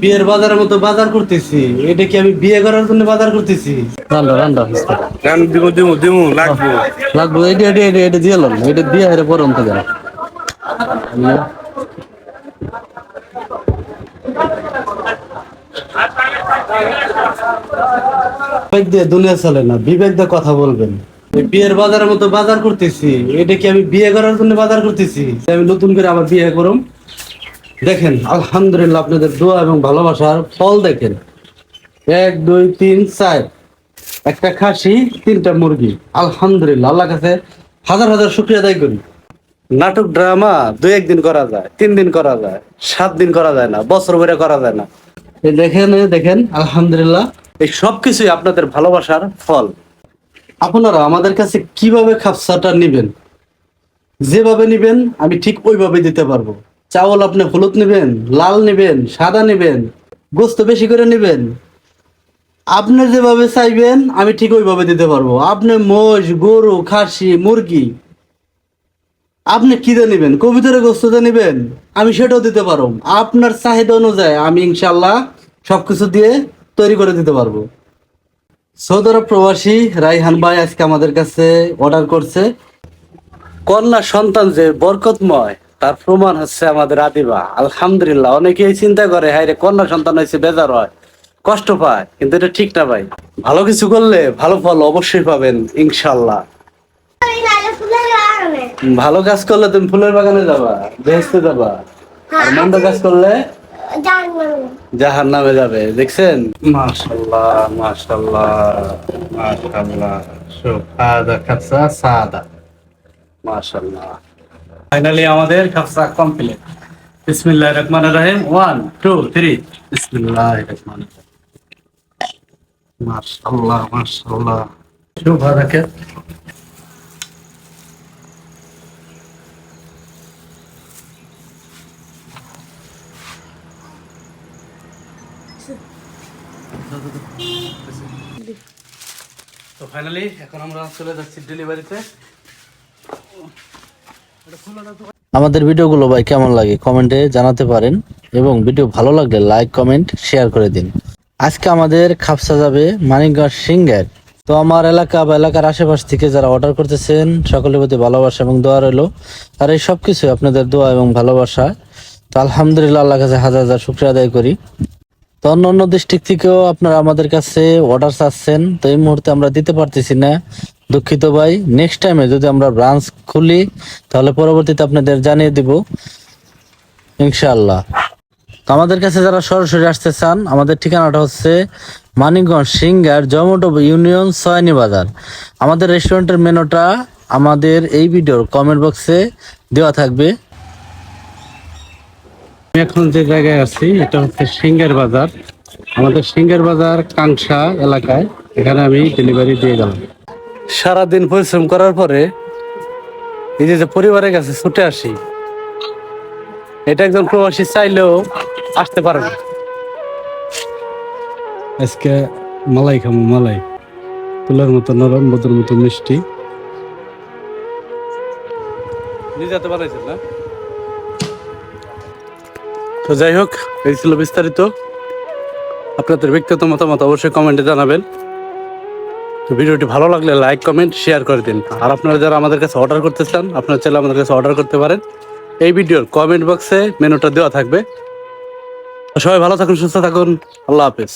বিয়ের বাজারের মতো বাজার করতেছি। এটা কি আমি বিয়ে করার জন্য বাজার করতেছি? দিমু দিমু দিমু লাগবো। লাগবো এটা এটা এটা এটা দিয়ে লন এটা দিয়ে হেরে পরম থেকে বিবেক দিয়ে দুনিয়া চলে না বিবেক দিয়ে কথা বলবেন। বিয়ের বাজারের মতো বাজার করতেছি। এটা কি আমি বিয়ে করার জন্য বাজার করতেছি? আমি নতুন করে আবার বিয়ে করুম। দেখেন, আলহামদুলিল্লাহ আপনাদের দোয়া এবং ভালোবাসার ফল দেখেন। এক, দুই, তিন, চার। একটা খাসি, তিনটা মুরগি। আলহামদুলিল্লাহ আল্লাহ কাছে হাজার হাজার শুক্রিয়া আদায় করি। নাটক, ড্রামা দুই একদিন করা যায়, তিন দিন করা যায়, সাত দিন করা যায় না, বছর ভরে করা যায় না। এই দেখেন দেখেন, আলহামদুলিল্লাহ, এই সব কিছুই আপনাদের ভালোবাসার ফল। আপনারা আমাদের কাছে কীভাবে খাপসাটা নিবেন? যেভাবে নিবেন, আমি ঠিক ওইভাবে দিতে পারব। চাউল আপনি হলুদ নেবেন, লাল নেবেন, সাদা নেবেন, গোস্ত বেশি করে নেবেন। আপনি যেভাবে চাইবেন, আমি ঠিক ওইভাবে দিতে পারব। আপনি মোষ গরু, খাসি, মুরগি, আপনি কি দিয়ে নেবেন? কবিতার গোস্ততে নেবেন? আমি সেটাও দিতে পারব। আপনার চাহিদা অনুযায়ী আমি ইনশাল্লাহ সবকিছু দিয়ে তৈরি করে দিতে পারব। সৌদি আরব প্রবাসী রাইহান ভাই আজকে আমাদের কাছে অর্ডার করছে, কন্যা সন্তান যে বরকতময় তার প্রমাণ হচ্ছে আমাদের আদিবা। আলহামদুলিল্লাহ অনেকেই চিন্তা করে হাই রে কন্যা সন্তান হয়েছে বেজার হয় কষ্ট পায়। কিন্তু এটা ঠিক না ভাই। ভালো কিছু করলে ভালো ফল অবশ্যই পাবেন ইনশাল্লাহ ভালো কাজ করলে তুমি ফুলের বাগানে যাবা বেহেস্তে যাবা। আর মন্দ কাজ করলে জাহার নামে যাবে দেখছেন? মাশাল্লাহ মাশাল্লাহ মাশাল্লাহ সুফাদা খাসা সাদা। মাশাল্লাহ ফাইনালি আমাদের খাসা কমপ্লিট বিসমিল্লাহির রহমানির রহিম। 1 2 3 বিসমিল্লাহির রহমানির রহিম। মাশাল্লাহ মাশাল্লাহ সুফাদা কে তো ফাইনালি এখন আমরা চলে যাচ্ছি ডেলিভারিতে আমাদের ভিডিওগুলো ভাই কেমন লাগে কমেন্টে জানাতে পারেন এবং ভিডিও ভালো লাগলে লাইক, কমেন্ট, শেয়ার করে দিন। আজকে আমাদের খাপসা যাবে মানিকগঞ্জ সিঙ্গার। তো আমার এলাকা বা এলাকার আশেপাশ থেকে যারা অর্ডার করতেছেন, সকলের প্রতি ভালোবাসা এবং দোয়া রইল। আর এই সব কিছু আপনাদের দোয়া এবং ভালোবাসা। তো আলহামদুলিল্লাহ আল্লাহ কাছে হাজার হাজার শুক্রিয়া আদায় করি। তো অন্য অন্য ডিস্ট্রিক্ট থেকেও আপনারা আমাদের কাছে অর্ডার চাচ্ছেন তো এই মুহূর্তে আমরা দিতে পারতেছি না। দুঃখিত ভাই নেক্সট টাইমে যদি আমরা ব্রাঞ্চ খুলি, তাহলে পরবর্তীতে আপনাদের জানিয়ে দিব। ইনশাল্লাহ তো আমাদের কাছে যারা সরাসরি আসতে চান, আমাদের ঠিকানাটা হচ্ছে মানিকগঞ্জ সিঙ্গার জমটো ইউনিয়ন সয়নি বাজার। আমাদের রেস্টুরেন্টের মেনুটা আমাদের এই ভিডিওর কমেন্ট বক্সে দেওয়া থাকবে। এখন যে জায়গায় আছি, এটা হচ্ছে সিঙ্গের বাজার। আমাদের সিঙ্গের বাজার কাংসা এলাকায়। এখানে আমি ডেলিভারি দিয়ে গেলাম। সারাদিন পরিশ্রম করার পরে এই যে পরিবারের কাছে ছুটে আসি, এটা একজন প্রবাসী চাইলেও আসতে পারে না। আজকে মালাই খাব, মালাই। তুলার মতো নরম, মধুর মতো মিষ্টি। নিজে বানাইছেন না? তো যাই হোক, এই ছিল বিস্তারিত। আপনাদের ব্যক্তিগত মতামত অবশ্যই কমেন্টে জানাবেন। তো ভিডিওটি ভালো লাগলে লাইক কমেন্ট শেয়ার করে দিন। আর আপনারা যারা আমাদের কাছে অর্ডার করতে চান, আপনারা চাইলে আমাদের কাছে অর্ডার করতে পারেন। এই ভিডিওর কমেন্ট বক্সে মেনুটা দেওয়া থাকবে। সবাই ভালো থাকুন, সুস্থ থাকুন। আল্লাহ হাফেজ।